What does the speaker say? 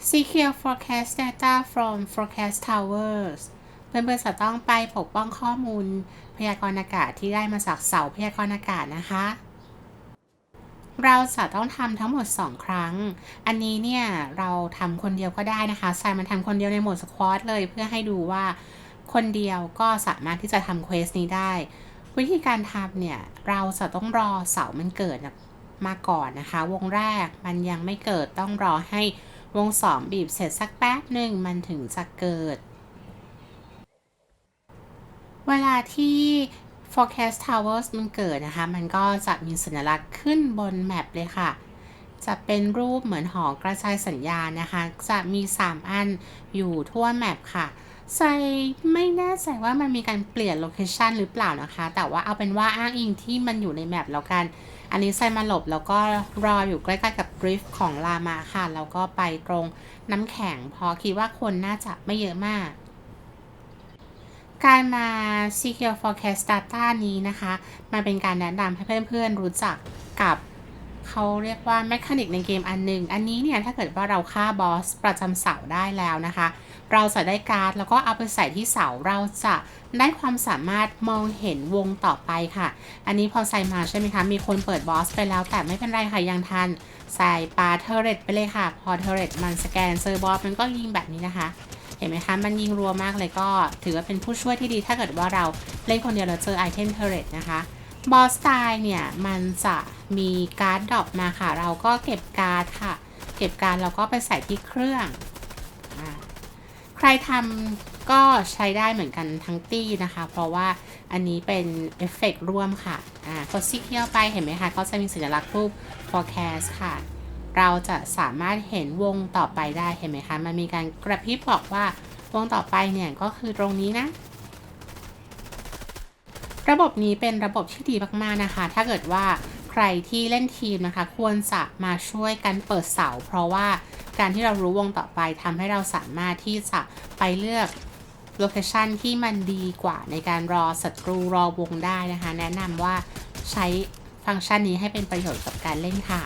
Secure forecast data from forecast towers เพื่อนๆจะต้องไปปกป้องข้อมูลพยากรณ์อากาศที่ได้มาจากเสาพยากรณ์อากาศนะคะ เราจะต้องทำทั้งหมด 2 ครั้ง อันนี้เนี่ยเราทำคนเดียวก็ได้นะคะใส่มันทำคนเดียวในโหมดสควอตเลยเพื่อให้ดูว่าคนเดียวก็สามารถที่จะทำเควสนี้ได้ วิธีการทำเนี่ย เราจะต้องรอเสามันเกิดมาก่อนนะคะ วงแรกมันยังไม่เกิดต้องรอให้ วงสองบีบเสร็จสักแป๊บหนึ่งมันถึงจะเกิด เวลาที่ forecast towers มันเกิดนะคะ มันก็จะมีสัญลักษณ์ขึ้นบนแมปเลยค่ะ จะเป็นรูปเหมือนหอกระจายสัญญาณนะคะ จะมี 3 อันอยู่ทั่วแมปค่ะ ไซไม่แน่ใจว่ามันมีการเปลี่ยนโลเคชันหรือเปล่านะคะ แต่ว่าเอาเป็นว่าอ้างอิงที่มันอยู่ในแมปแล้วกัน อันนี้ไซมาหลบแล้วก็รออยู่ใกล้ๆกับดริฟของลามาค่ะ แล้วก็ไปตรงน้ำแข็งพอคิดว่าคนน่าจะไม่เยอะมาก การมา Secure Forecast Data นี้นะคะ มันเป็นการแนะนำให้เพื่อนๆรู้จักกับ เขาเรียกว่าแมคานิกในเกมอันหนึ่งอันนี้เนี่ยถ้าเกิดว่าเราฆ่าบอสประจำเสาได้แล้วนะคะ เราจะได้การ์ดแล้วก็เอาไปใส่ที่เสาเราจะได้ความสามารถมองเห็นวงต่อไปค่ะ อันนี้พอใส่มาใช่ไหมคะ มีคนเปิดบอสไปแล้วแต่ไม่เป็นไรค่ะยังทัน ใส่ปาเทเรตไปเลยค่ะ พอเทเรตมันสแกนเซอร์บอสมันก็ยิงแบบนี้นะคะ เห็นไหมคะ มันยิงรัวมากเลยก็ ถือว่าเป็นผู้ช่วยที่ดีถ้าเกิดว่าเราเล่นคนเดียวเราเจอไอเทมเทเรตนะคะ บอสไตล์เนี่ย มันจะมีการ์ดดรอปมาค่ะ เราก็เก็บการ์ดค่ะ เก็บการ์ดแล้วก็ไปใส่ที่เครื่องอใครทำก็ใช้ได้เหมือนกันทั้งตี้นะคะ เพราะว่าอันนี้เป็นเอฟเฟกร่วมค่ะอ่ากดซิกเที่ยวไปเห็นไหมคะ ก็จะมีสัญลักษณ์รูป forecast ค่ะ เราจะสามารถเห็นวงต่อไปได้เห็นไหมคะ มันมีการกระพริบบอกว่าวงต่อไปเนี่ย ก็คือตรงนี้นะ ระบบนี้เป็นระบบที่ดีมากๆนะคะ ถ้าเกิดว่าใครที่เล่นทีมนะคะ ควรจะมาช่วยกันเปิดเสา เพราะว่าการที่เรารู้วงต่อไปทำให้เราสามารถที่จะไปเลือกโลเคชันที่มันดีกว่าในการรอศัตรูรอวงได้นะคะ แนะนำว่าใช้ฟังก์ชันนี้ให้เป็นประโยชน์กับการเล่นค่ะ